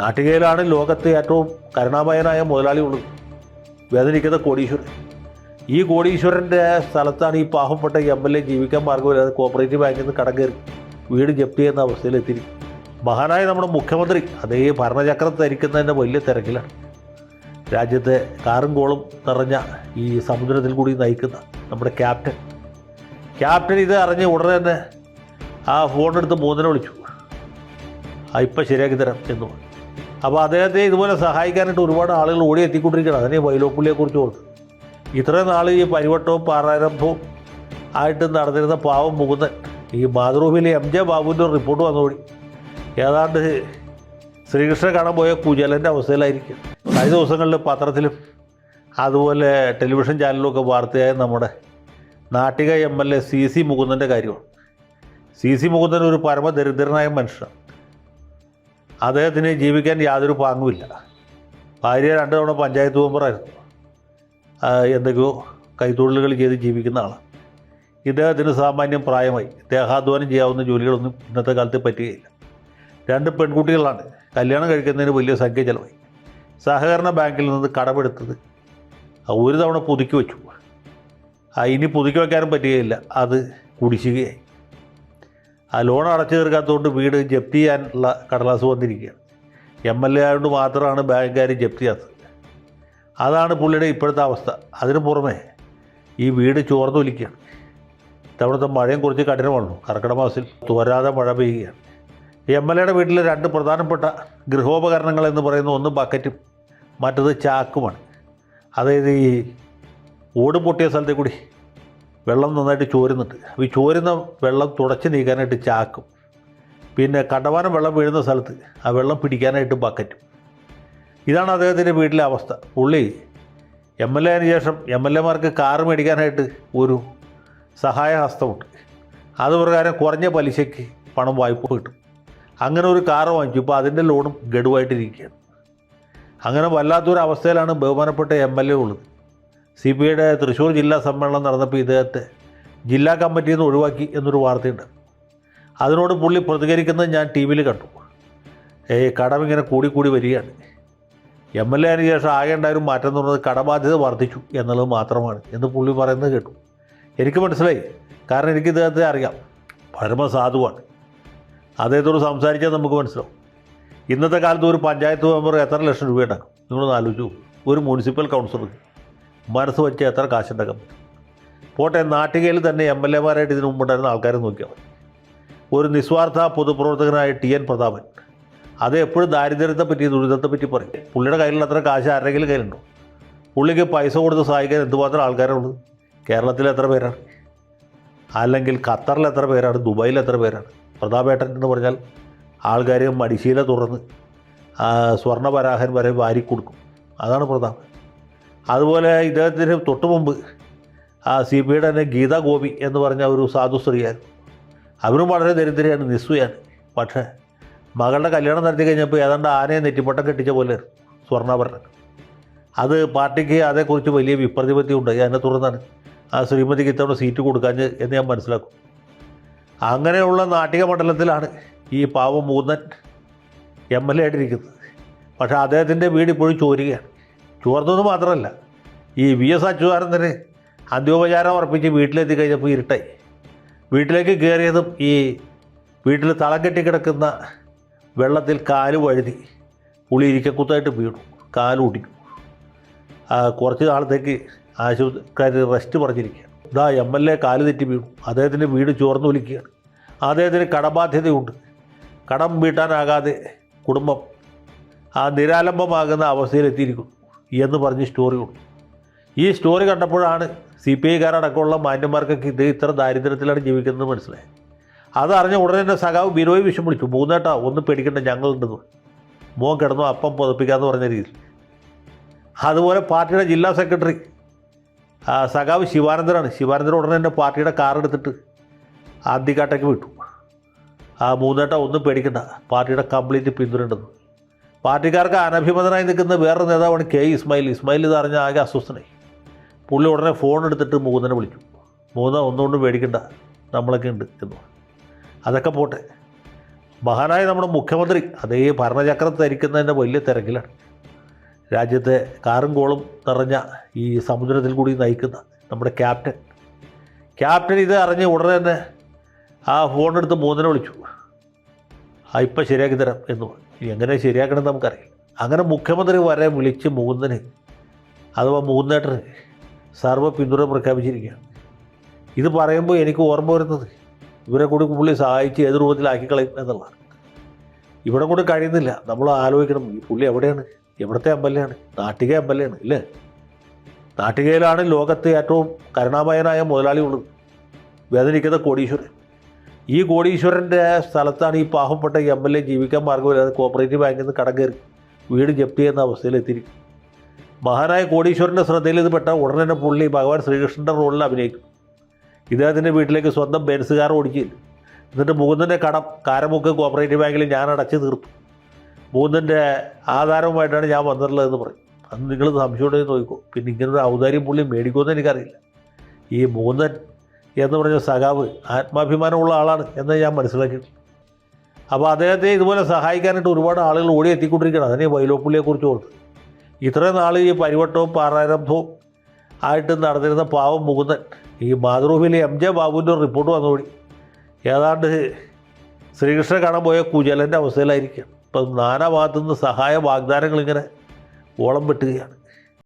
നാട്ടികയിലാണ് ലോകത്തെ ഏറ്റവും കരുണാമയനായ മുതലാളി ഉള്ളത്. വേദനിക്കുന്ന കോടീശ്വരൻ. ഈ കോടീശ്വരന്റെ സ്ഥലത്താണ് ഈ പാവപ്പെട്ട എം എൽ എ ജീവിക്കാൻ മാർഗമില്ലാതെ കോപ്പറേറ്റീവ് ബാങ്കിൽ നിന്ന് കടം കയറി വീട് ജപ്തി ചെയ്യുന്ന അവസ്ഥയിലെത്തി മഹാനായ നമ്മുടെ മുഖ്യമന്ത്രി അതേ ഭരണചക്രം ധരിക്കുന്നതിന്റെ വലിയ തിരക്കിലാണ്. രാജ്യത്തെ കാറും കോളും നിറഞ്ഞ ഈ സമുദ്രത്തിൽ കൂടി നയിക്കുന്ന നമ്മുടെ ക്യാപ്റ്റൻ. ക്യാപ്റ്റൻ ഇത് അറിഞ്ഞ് ഉടനെ തന്നെ ആ ഫോണെടുത്ത് മൂന്നിനെ വിളിച്ചു. ആ ഇപ്പം ശരിയാക്കി തരാം എന്ന് പറഞ്ഞു. അപ്പോൾ അദ്ദേഹത്തെ ഇതുപോലെ സഹായിക്കാനായിട്ട് ഒരുപാട് ആളുകൾ ഓടി എത്തിക്കൊണ്ടിരിക്കുകയാണ്. അതിനെ വൈലോപ്പുള്ളിയെക്കുറിച്ച് ഓർത്ത്. ഇത്രയും നാൾ ഈ പരിവട്ടവും പാറാരംഭവും ആയിട്ട് നടന്നിരുന്ന പാവം മുകുന്ദൻ ഈ മാതൃഭൂമിയിലെ എം ജെ ബാബുവിന്റെ റിപ്പോർട്ട് വന്നോടി. ഏതാണ്ട് ശ്രീകൃഷ്ണൻ കാണാൻ പോയ കുജലന്റെ അവസ്ഥയിലായിരിക്കും. കഴിഞ്ഞ ദിവസങ്ങളിൽ പത്രത്തിലും അതുപോലെ ടെലിവിഷൻ ചാനലിലൊക്കെ വാർത്തയായ നമ്മുടെ Nattika M L A C C മുകുന്ദന്റെ കാര്യമാണ്. സി സി മുകുന്ദൻ ഒരു പരമദരിദ്രനായ മനുഷ്യനാണ്. അദ്ദേഹത്തിന് ജീവിക്കാൻ യാതൊരു പാങ്ങുമില്ല. ഭാര്യ രണ്ട് തവണ പഞ്ചായത്ത് മെമ്പറായിരുന്നു. എന്തൊക്കെയോ കൈത്തൊഴിലുകൾ ചെയ്ത് ജീവിക്കുന്ന ആളാണ് ഇദ്ദേഹത്തിന് സാമാന്യം പ്രായമായി. ദേഹാധ്വാനം ചെയ്യാവുന്ന ജോലികളൊന്നും ഇന്നത്തെ കാലത്ത് പറ്റുകയില്ല. രണ്ട് പെൺകുട്ടികളാണ്. കല്യാണം കഴിക്കുന്നതിന് വലിയ സംഖ്യ ചിലവായി. സഹകരണ ബാങ്കിൽ നിന്ന് കടമെടുത്തത് ഒരു തവണ പുതുക്കി വെച്ചു. ഇനി പുതുക്കി വയ്ക്കാനും പറ്റുകയില്ല. അത് കുടിശ്ശികയായി. ആ ലോൺ അടച്ചു തീർക്കാത്തതുകൊണ്ട് വീട് ജപ്തി ചെയ്യാനുള്ള കടലാസ് വന്നിരിക്കുകയാണ്. എം എൽ എ ആയതുകൊണ്ട് മാത്രമാണ് ബാങ്കുകാർ ജപ്തി ചെയ്യാത്തത്. അതാണ് പുള്ളിയുടെ ഇപ്പോഴത്തെ അവസ്ഥ. അതിന് പുറമെ ഈ വീട് ചോർന്നൊലിക്കുകയാണ്. ഇത്തവണത്തെ മഴയും കുറച്ച് കഠിനമാണല്ലോ. കർക്കിടക മാസത്തിൽ തോരാതെ മഴ പെയ്യുകയാണ്. എം എൽ എയുടെ വീട്ടിലെ രണ്ട് പ്രധാനപ്പെട്ട ഗൃഹോപകരണങ്ങൾ എന്ന് പറയുന്ന ഒന്ന് ബക്കറ്റും മറ്റത് ചാക്കുമാണ്. അതായത് ഈ ഓട് പൊട്ടിയ സ്ഥലത്തെ കൂടി വെള്ളം നന്നായിട്ട് ചോരുന്നുണ്ട്. അപ്പോൾ ഈ ചോരുന്ന വെള്ളം തുടച്ച് നീക്കാനായിട്ട് ചാക്കും. പിന്നെ കണ്ടവാനം വെള്ളം വീഴുന്ന സ്ഥലത്ത് ആ വെള്ളം പിടിക്കാനായിട്ട് ബക്കറ്റും. ഇതാണ് അദ്ദേഹത്തിന്റെ വീട്ടിലെ അവസ്ഥ. പുള്ളി എം എൽ എ ആയതിനു ശേഷം എം എൽ എമാർക്ക് കാറ് മേടിക്കാനായിട്ട് ഒരു സഹായഹസ്തമുണ്ട്. അത് പ്രകാരം കുറഞ്ഞ പലിശയ്ക്ക് പണം വായ്പ കിട്ടും. അങ്ങനെ ഒരു കാറ് വാങ്ങിച്ചു. ഇപ്പോൾ അതിന്റെ ലോണും ഗഡുവായിട്ടിരിക്കുകയാണ്. അങ്ങനെ വല്ലാത്തൊരു അവസ്ഥയിലാണ് ബഹുമാനപ്പെട്ട എം എൽ എ ഉള്ളത്. സി പി ഐയുടെ തൃശ്ശൂർ ജില്ലാ സമ്മേളനം നടന്നപ്പോൾ ഇദ്ദേഹത്തെ ജില്ലാ കമ്മിറ്റിയിൽ നിന്ന് ഒഴിവാക്കി എന്നൊരു വാർത്തയുണ്ട്. അതിനോട് പുള്ളി പ്രതികരിക്കുന്നത് ഞാൻ ടി വിയിൽ കണ്ടു. ഏ കടം ഇങ്ങനെ കൂടി കൂടി വരികയാണ്. എം എൽ എ അതിന് ശേഷം ആകെ ഉണ്ടായ ഒരു മാറ്റം എന്ന് പറയുന്നത് കടബാധ്യത വർദ്ധിച്ചു എന്നുള്ളത് മാത്രമാണ് എന്ന് പുള്ളി പറയുന്നത് കേട്ടു. എനിക്ക് മനസ്സിലായി. കാരണം എനിക്ക് ഇദ്ദേഹത്തെ അറിയാം. പരമസാധുവാണ്. അദ്ദേഹത്തോട് സംസാരിച്ചാൽ നമുക്ക് മനസ്സിലാവും. ഇന്നത്തെ കാലത്ത് ഒരു പഞ്ചായത്ത് മെമ്പർ എത്ര ലക്ഷം രൂപ ഉണ്ടാക്കും? നിങ്ങളൊന്ന് ആലോചിച്ചു ഒരു മുനിസിപ്പൽ കൗൺസിലർക്ക് മനസ്സ് വെച്ച് എത്ര കാശുണ്ടാക്കാൻ പറ്റും? പോട്ടെ നാട്ടികയിൽ തന്നെ എം എൽ എമാരായിട്ട് ഇതിനു മുമ്പുണ്ടായിരുന്ന ആൾക്കാരെ നോക്കിയാൽ മതി. ഒരു നിസ്വാർത്ഥ പൊതുപ്രവർത്തകനായ ടി എൻ പ്രതാപൻ അത് എപ്പോഴും ദാരിദ്ര്യത്തെ പറ്റി ദുരിതത്തെ പറ്റി പറയും. പുള്ളിയുടെ കയ്യിലുള്ള അത്ര കാശ് ആരുടെങ്കിലും കയ്യിലുണ്ടോ? പുള്ളിക്ക് പൈസ കൊടുത്ത് സഹായിക്കാൻ എന്തുമാത്രം ആൾക്കാരുള്ളത് കേരളത്തിൽ എത്ര പേരാണ്? അല്ലെങ്കിൽ ഖത്തറിൽ എത്ര പേരാണ്? ദുബായിൽ എത്ര പേരാണ്? പ്രതാപേട്ടൻ എന്ന് പറഞ്ഞാൽ ആൾക്കാർ മടിശീല തുറന്ന് സ്വർണപരാഹൻ വരെ വാരി കൊടുക്കും അതാണ് പ്രതാപൻ. അതുപോലെ ഇദ്ദേഹത്തിന് തൊട്ട് മുമ്പ് ആ സി പി ഐയുടെ തന്നെ ഗീതാ ഗോപി എന്ന് പറഞ്ഞ ഒരു സാധു സ്ത്രീയാണ് അവരും വളരെ ദരിദ്രയാണ് നിസ്സുയാണ് പക്ഷേ മകളുടെ കല്യാണം നടത്തി കഴിഞ്ഞപ്പോൾ ഏതാണ്ട് ആനയെ നെറ്റിപ്പട്ടം കെട്ടിച്ച പോലെ സ്വർണാഭരണം. അത് പാർട്ടിക്ക് അതേക്കുറിച്ച് വലിയ വിപ്രതിപത്തി ഉണ്ടായി അതിനെ തുടർന്നാണ് ആ ശ്രീമതിക്ക് ഇത്തവണ സീറ്റ് കൊടുക്കാഞ്ഞ് എന്ന് ഞാൻ മനസ്സിലാക്കും. അങ്ങനെയുള്ള നാട്ടിക മണ്ഡലത്തിലാണ് ഈ പാവം മൂന്നൻ എം എൽ എ ആയിട്ടിരിക്കുന്നത്. പക്ഷേ അദ്ദേഹത്തിന്റെ വീട് ഇപ്പോഴും ചോരുകയാണ്. ചോർന്നത് മാത്രമല്ല ഈ വി എസ് അച്യുതാനന്ദന് അന്ത്യോപചാരം അർപ്പിച്ച് വീട്ടിലെത്തി കഴിഞ്ഞപ്പോൾ ഇരുട്ടായി. വീട്ടിലേക്ക് കയറിയതും ഈ വീട്ടിൽ തളം കെട്ടി കിടക്കുന്ന വെള്ളത്തിൽ കാൽ വഴുതി പുളി ഇരിക്കക്കുത്തായിട്ട് വീണു കാൽ ഒടിഞ്ഞു കുറച്ച് നാളത്തേക്ക് ആശുപത്രിക്കാർ റെസ്റ്റ് പറഞ്ഞിരിക്കുകയാണ്. ഇതാ എം എൽ എ കാൽ തെറ്റി വീണു അദ്ദേഹത്തിന്റെ വീട് ചോർന്നു വിളിക്കുകയാണ് അദ്ദേഹത്തിന് കടബാധ്യതയുണ്ട്. കടം വീട്ടാനാകാതെ കുടുംബം ആ നിരാലംബമാകുന്ന അവസ്ഥയിലെത്തിയിരിക്കുന്നു. എന്ന് പറഞ്ഞ് സ്റ്റോറി കൊടുത്തു. ഈ സ്റ്റോറി കണ്ടപ്പോഴാണ് സി പി ഐക്കാരടക്കമുള്ള മാന്യന്മാർക്കൊക്കെ ഇത് ഇത്ര ദാരിദ്ര്യത്തിലാണ് ജീവിക്കുന്നത് മനസ്സിലായത്. അതറിഞ്ഞ ഉടനെ തന്നെ സഖാവ് ബിനോയ് വിഷം വിളിച്ചു. മൂന്നേട്ടാ ഒന്ന് പേടിക്കണ്ട ഞങ്ങളുണ്ടെന്ന്. മോൻ കിടന്നു അപ്പം പുതപ്പിക്കാമെന്ന് പറഞ്ഞ രീതിയിൽ. അതുപോലെ പാർട്ടിയുടെ ജില്ലാ സെക്രട്ടറി സഖാവ് ശിവാനന്ദനാണ്. ശിവാനന്ദൻ ഉടനെ തന്നെ പാർട്ടിയുടെ കാർ എടുത്തിട്ട് ആദ്യക്കാട്ടേക്ക് വിട്ടു. ആ മൂന്നേട്ട ഒന്നും പേടിക്കണ്ട. പാർട്ടിയുടെ കംപ്ലീറ്റ് പിന്തുണയുണ്ടെന്ന്. പാർട്ടിക്കാർക്ക് അനഭിമതനായി നിൽക്കുന്ന വേറൊരു നേതാവാണ് കെ ഇസ്മായിൽ. ഇസ്മായിൽ ഇത് അറിഞ്ഞ ആകെ അസ്വസ്ഥനായി. പുള്ളി ഉടനെ ഫോൺ എടുത്തിട്ട് മൂന്നനെ വിളിച്ചു മൂന്ന ഒന്നുകൊണ്ടും മേടിക്കണ്ട നമ്മളൊക്കെ ഉണ്ട് എന്ന്. അതൊക്കെ പോട്ടെ. മഹാനായ നമ്മുടെ മുഖ്യമന്ത്രി അതേ ഭരണചക്രം ധരിക്കുന്നതിന്റെ വലിയ തിരക്കിലാണ്. രാജ്യത്തെ കാറും കോളും നിറഞ്ഞ ഈ സമുദ്രത്തിൽ കൂടി നയിക്കുന്ന നമ്മുടെ ക്യാപ്റ്റൻ. ക്യാപ്റ്റൻ ഇത് അറിഞ്ഞ് ഉടനെ തന്നെ ആ ഫോണെടുത്ത് മൂന്നിനെ വിളിച്ചു. ആ ഇപ്പം ശരിയാക്കി തരാം എന്ന് പറഞ്ഞു. എങ്ങനെ ശരിയാക്കണമെന്ന് നമുക്കറിയില്ല. അങ്ങനെ മുഖ്യമന്ത്രി വരെ വിളിച്ച് മൂന്നിന് അഥവാ മൂന്നേട്ടന് സർവ പിന്തുണ പ്രഖ്യാപിച്ചിരിക്കുകയാണ്. ഇത് പറയുമ്പോൾ എനിക്ക് ഓർമ്മ വരുന്നത് ഇവരെ കൂടി പുള്ളി സഹായിച്ച് ഏത് രൂപത്തിലാക്കി കളയും എന്നുള്ളതാണ്. ഇവിടെ കൂടി കഴിയുന്നില്ല. നമ്മൾ ആലോചിക്കണം ഈ പുള്ളി എവിടെയാണ്? എവിടുത്തെ അമ്പലയാണ്? നാട്ടിക ആണ് ഇല്ലേ? നാട്ടികയിലാണ് ലോകത്ത് ഏറ്റവും കരുണാമയനായ മുതലാളി ഉള്ളത് വേദനിക്കുന്ന കോടീശ്വരൻ. ഈ കോടീശ്വരന്റെ സ്ഥലത്താണ് ഈ പാവപ്പെട്ട എം എൽ എ ജീവിക്കാൻ മാർഗമില്ലാതെ കോപ്പറേറ്റീവ് ബാങ്കിൽ നിന്ന് കടം കയറി വീട് ജപ്തി ചെയ്യുന്ന അവസ്ഥയിലെത്തിയിരിക്കും മഹാനായ കോടീശ്വരന്റെ ശ്രദ്ധയിൽ ഇത് പെട്ട ഉടനെ തന്നെ പുള്ളി ഭഗവാൻ ശ്രീകൃഷ്ണന്റെ റോളിൽ അഭിനയിക്കും. ഇദ്ദേഹത്തിന്റെ വീട്ടിലേക്ക് സ്വന്തം ബെൻസുകാർ കാർ ഓടിച്ചില്ല എന്നിട്ട് മുകുന്ദന്റെ കടം കാരമുക്ക് കോപ്പറേറ്റീവ് ബാങ്കിൽ ഞാൻ അടച്ചു തീർത്തു. മുകുന്ദന്റെ ആധാരവുമായിട്ടാണ് ഞാൻ വന്നിട്ടുള്ളതെന്ന് പറയും. അന്ന് നിങ്ങൾ സംശയമുണ്ടെങ്കിൽ നോക്കിക്കോ പിന്നെ ഇങ്ങനൊരു ഔദാര്യം പുള്ളി മേടിക്കുമെന്ന് എനിക്കറിയില്ല. ഈ മൂന്നൻ എന്ന് പറഞ്ഞ സഖാവ് ആത്മാഭിമാനമുള്ള ആളാണ് എന്ന് ഞാൻ മനസ്സിലാക്കി അപ്പോൾ അദ്ദേഹത്തെ ഇതുപോലെ സഹായിക്കാനായിട്ട് ഒരുപാട് ആളുകൾ ഓടി എത്തിക്കൊണ്ടിരിക്കുകയാണ്. അതിനെ വൈലോപ്പുള്ളിയെക്കുറിച്ച് ഓർത്ത്. ഇത്രയും നാൾ ഈ പരിവട്ടവും പാറാരംഭവും ആയിട്ട് നടന്നിരുന്ന പാവം മുകുന്ദൻ ഈ മാതൃഭൂമിയിലെ എം ജെ ബാബുവിന്റെ ഒരു റിപ്പോർട്ട് വന്നുകൂടി ഏതാണ്ട് ശ്രീകൃഷ്ണൻ കാണാൻ പോയ കുചലന്റെ അവസ്ഥയിലായിരിക്കുകയാണ്. ഇപ്പം നാനാ ഭാഗത്തു നിന്ന് സഹായ വാഗ്ദാനങ്ങൾ ഇങ്ങനെ ഓളം വെട്ടുകയാണ്.